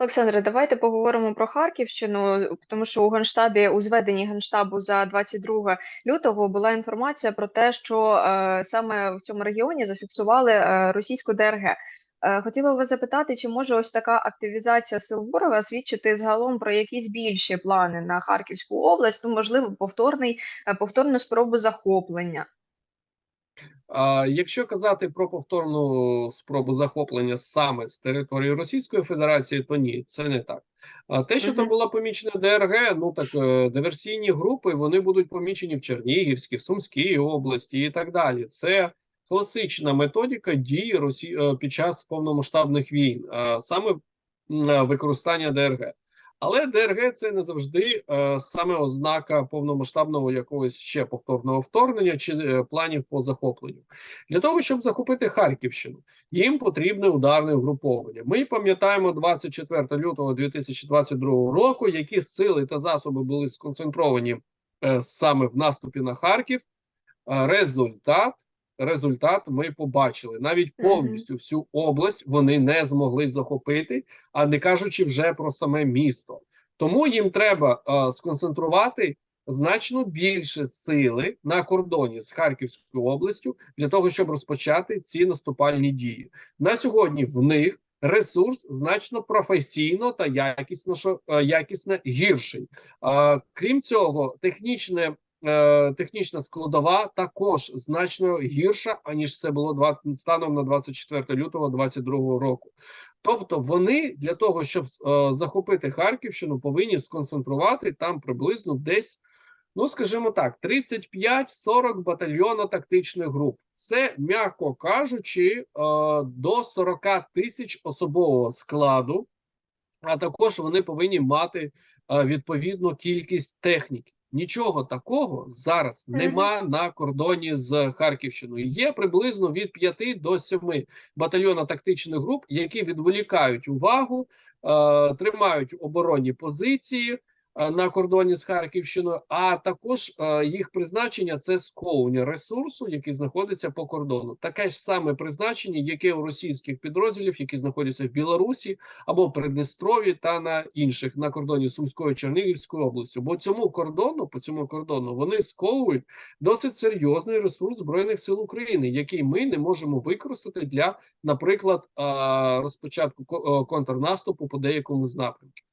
Олександре, давайте поговоримо про Харківщину, тому що у Генштабі, у зведенні Генштабу за 22 лютого була інформація про те, що е, саме в цьому регіоні зафіксували е, російську ДРГ. Е, хотіла вас запитати, чи може ось така активізація сил свідчити загалом про якісь більші плани на Харківську область, ну можливо, повторний е, повторну спробу захоплення. Якщо казати про повторну спробу захоплення саме з території Російської Федерації, то ні, це не так. А те, що там була помічена ДРГ, ну так е, диверсійні групи вони будуть помічені в Чернігівській, в Сумській області і так далі. Це класична методика дії Росі... е, під час повномасштабних війн, саме використання ДРГ. Але ДРГ це не завжди е, саме ознака повномасштабного якогось ще повторного вторгнення чи е, планів по захопленню. Для того, щоб захопити Харківщину, їм потрібне ударне угруповання. Ми пам'ятаємо 24 лютого 2022 року, які сили та засоби були сконцентровані е, саме в наступі на Харків. Е, результат. Результат ми побачили навіть повністю всю область вони не змогли захопити, а не кажучи вже про саме місто. Тому їм треба е, сконцентрувати значно більше сили на кордоні з Харківською областю для того, щоб розпочати ці наступальні дії. На сьогодні в них ресурс значно професійно та якісно е, якісно гірший. Е, Крім цього, технічне. Е, Технічна складова також значно гірша, аніж це було станом на 24 лютого 2022 року. Тобто вони для того, щоб е, захопити Харківщину, повинні сконцентрувати там приблизно десь, ну скажімо так, 35-40 батальйона тактичних груп. Це, м'яко кажучи, е, до 40 тисяч особового складу, а також вони повинні мати відповідну кількість техніки. Нічого такого зараз нема на кордоні з Харківщиною. Є приблизно від 5 до 7 батальйона тактичних груп, які відволікають увагу, е, тримають оборонні позиції на кордоні з Харківщиною, а також е, їх призначення це сковування ресурсу, який знаходиться по кордону. Таке ж саме призначення, яке у російських підрозділів, які знаходяться в Білорусі або в Придністрові та на інших на кордоні Сумської Чернігівської області. Бо цьому кордону, по цьому кордону, вони сковують досить серйозний ресурс збройних сил України, який ми не можемо використати для, наприклад, розпочатку е, контрнаступу по деякому з напрямків.